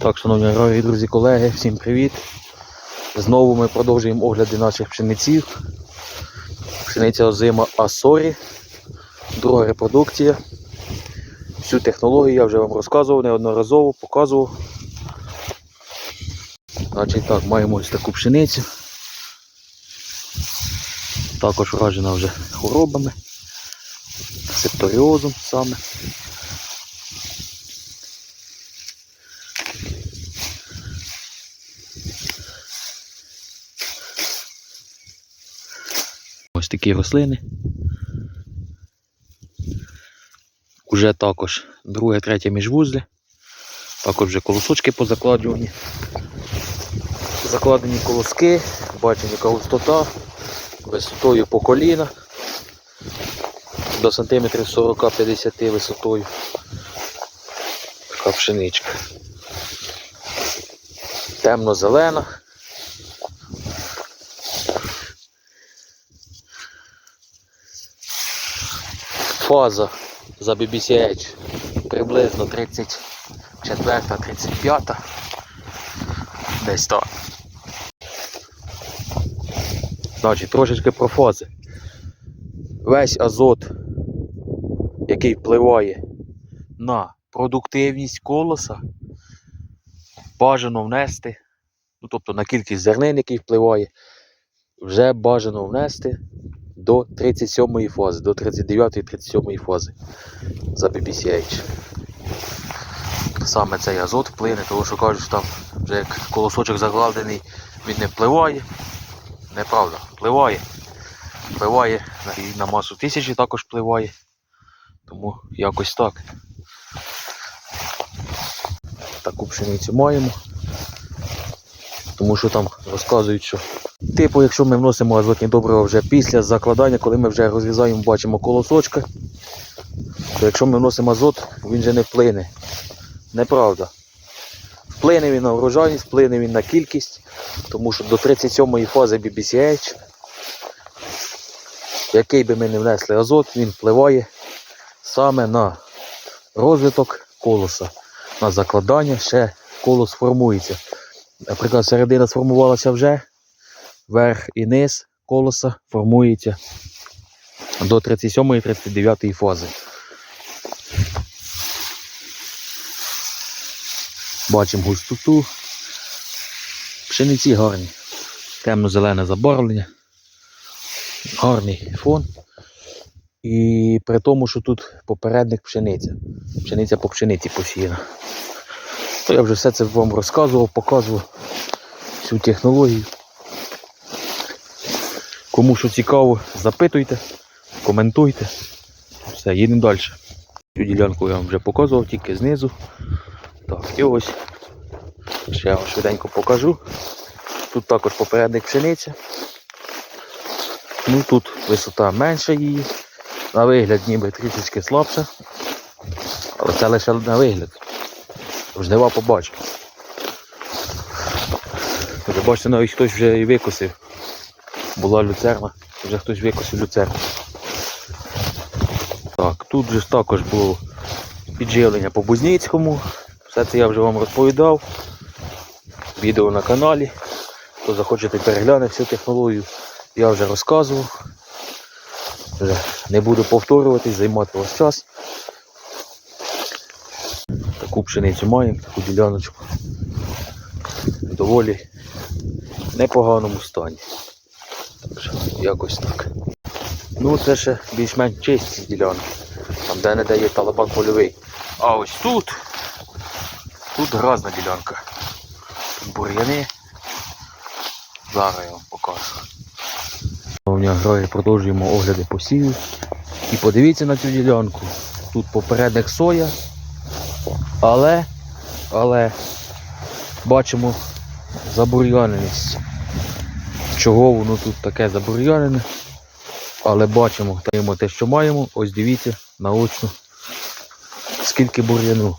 Так, шановні аграрії, друзі, колеги, всім привіт. Знову ми продовжуємо огляди наших пшениців. Пшениця озима Асорі, друга репродукція. Всю технологію я вже вам розказував, неодноразово показував. Значить так, маємо ось таку пшеницю. Також вражена вже хворобами, септоріозом саме. Ось такі рослини. Уже також друге, третє міжвузле. Також вже колосочки позакладені. Закладені колоски, бачимо яка густота, висотою по коліна. До сантиметрів 40-50 висотою. Така пшеничка. Темно-зелена. Фаза за BBCH приблизно 34-35. Десь так. Значить, трошечки про фази. Весь азот, який впливає на продуктивність колоса, бажано внести, ну тобто на кількість зернин, який впливає, вже бажано внести до 37 фази, до 39-37 фази за BBCH. Саме цей азот вплине, тому що кажуть, що там вже як колосочок закладений, він не впливає. Неправда, впливає. Впливає і на масу тисячі також впливає. Тому якось так. Таку пшеницю маємо. Тому що там розказують, що Типу, якщо ми вносимо азотні добрива вже після закладання, коли ми вже розрізаємо, бачимо колосочка, то якщо ми вносимо азот, він же не вплине. Неправда. Вплине він на врожайність, вплине він на кількість, тому що до 37-ї фази BBCH, який би ми не внесли азот, він впливає саме на розвиток колоса, на закладання, ще колос формується. Наприклад, середина сформувалася вже, верх і низ колоса формується до 37-39 фази. Бачимо густоту. Пшениці гарні. Темно-зелене забарвлення. Гарний фон. І при тому, що тут попередник пшениця. Пшениця по пшениці посіяна. То я вже все це вам розказував, показував всю технологію. Кому що цікаво, запитуйте, коментуйте. Все, їдемо далі. Цю ділянку я вам вже показував, тільки знизу. Так, і ось. Ще я вам швиденько покажу. Тут також попередник пшениця. Ну тут висота менша її. На вигляд ніби трішечки слабша. Але це лише на вигляд. Жнива побачимо. Ви бачите, навіть хтось вже і викосив була люцерна, вже хтось викосив люцерну. Так, тут же також було підживлення по Бузніцькому. Все це я вже вам розповідав. Відео на каналі. Хто захочете перегляне всю технологію, я вже розказував. Не буду повторюватись, займати ваш час. Таку пшеницю маємо, таку діляночку. В доволі непоганому стані. Так що якось так. Ну це ще більш-менш чисті ділянки. Там де не де є талабан польовий. А ось тут. Тут гразна ділянка. Бур'яни. Зараз я вам покажу. Шановні аграрії, продовжуємо огляди посівів. І подивіться на цю ділянку. Тут попередник соя. Але, але бачимо забур'яненість чого воно тут таке забур'янене. Але бачимо, таємо те, що маємо. Ось дивіться наочно, скільки бур'яну.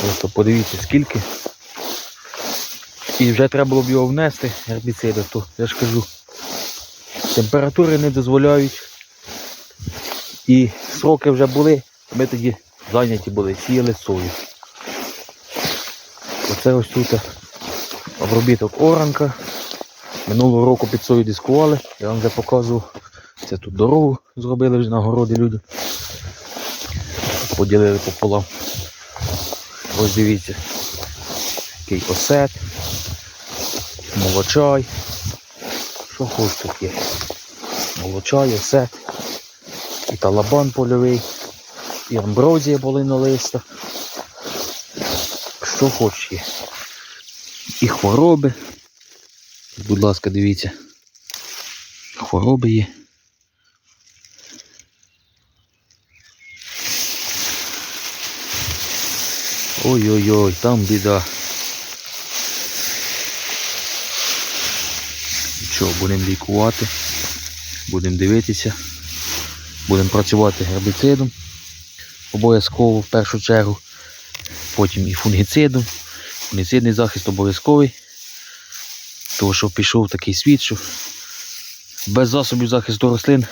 Просто подивіться скільки. І вже треба було б його внести, гербіциди, то я ж кажу, температури не дозволяють. І сроки вже були, ми тоді зайняті були, сіяли сою. Це ось тут обробіток оранка. Минулого року під сою дискували, я вам вже показував. Це тут дорогу зробили вже на городі люди. Поділили пополам. Ось дивіться. Такий осет, молочай. Що хоч тут є? Молочай, осет, і талабан польовий, і амброзія полинолиста. Що хоч є. І хвороби. Будь ласка, дивіться. Хвороби є. Ой-ой-ой, там біда. Що, будемо лікувати, будемо дивитися, будемо працювати гербіцидом. Обов'язково в першу чергу. Потім і фунгіцидом. Фунгіцидний захист обов'язковий. Тому що пішов такий світ, що без засобів захисту рослин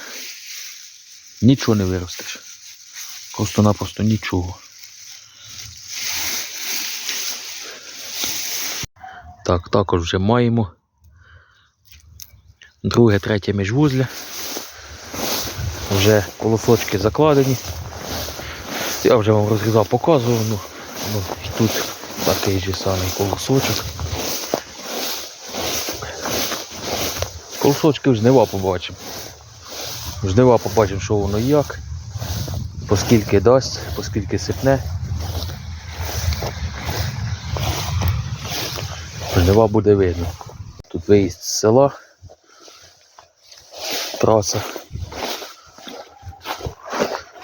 нічого не виростеш. Просто-напросто нічого. Так, також вже маємо друге, третє міжвузля. Вже колосочки закладені. Я вже вам розрізав, показував, ну, ну і тут такий же самий колосочок. Колосочки в жнива побачимо. В Жнива побачимо, що воно як, поскільки дасть, поскільки сипне. Жнива буде видно. Тут виїзд з села, траса.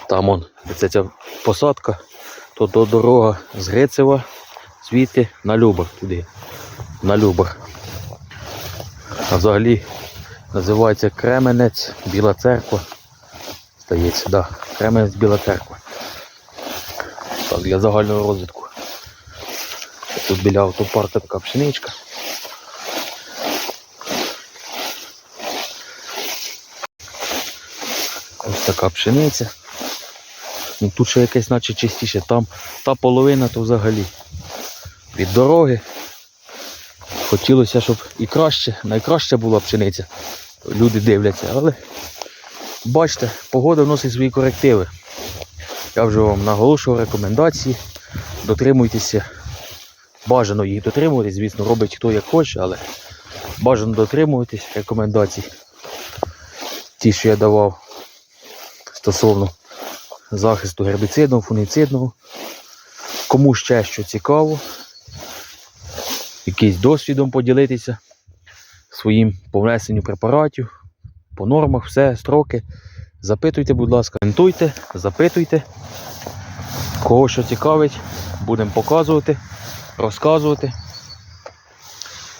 Там он, це ця посадка, то до дорога з Грицева, звідти на Любар туди. На Любар. А взагалі називається Кременець, Біла церква. Здається, да. Кременець Біла церква. Так, для загального розвитку. Тут біля автопарку така пшеничка. Ось така пшениця. Ну, тут ще якесь наче чистіше. Там та половина то взагалі від дороги. Хотілося, щоб і краще, найкраща була пшениця. Люди дивляться, але бачите, погода вносить свої корективи. Я вже вам наголошував рекомендації. Дотримуйтеся. Бажано їх дотримуватись, звісно, робить хто як хоче, але бажано дотримуватись рекомендацій. Ті, що я давав стосовно захисту гербіцидного, фунгіцидного. Кому ще що цікаво, якийсь досвідом поділитися своїм по внесенню препаратів, по нормах, все, строки. Запитуйте, будь ласка, коментуйте, запитуйте. Кого що цікавить, будемо показувати, розказувати.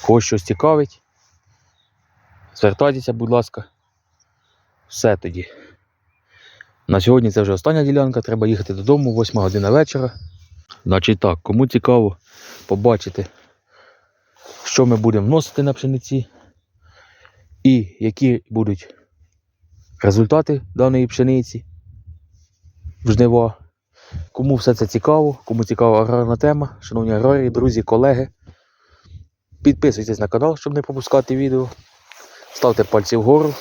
Кого щось цікавить. Звертайтеся, будь ласка. Все тоді. На сьогодні це вже остання ділянка, треба їхати додому, 8 година вечора. Значить так, кому цікаво побачити, що ми будемо вносити на пшениці і які будуть результати даної пшениці в жнива. Кому все це цікаво, кому цікава аграрна тема, шановні аграрії, друзі, колеги. Підписуйтесь на канал, щоб не пропускати відео. Ставте пальці вгору.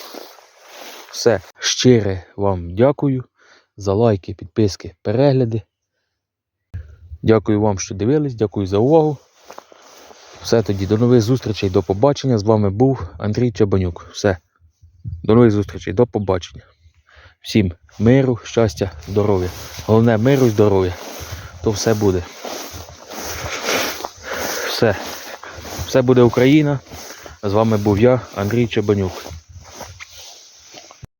Все. Щире вам дякую за лайки, підписки, перегляди. Дякую вам, що дивились, дякую за увагу. Все тоді, до нових зустрічей, до побачення. З вами був Андрій Чабанюк. Все. До нових зустрічей, до побачення. Всім миру, щастя, здоров'я. Головне миру і здоров'я. То все буде. Все. Все буде Україна. З вами був я, Андрій Чабанюк.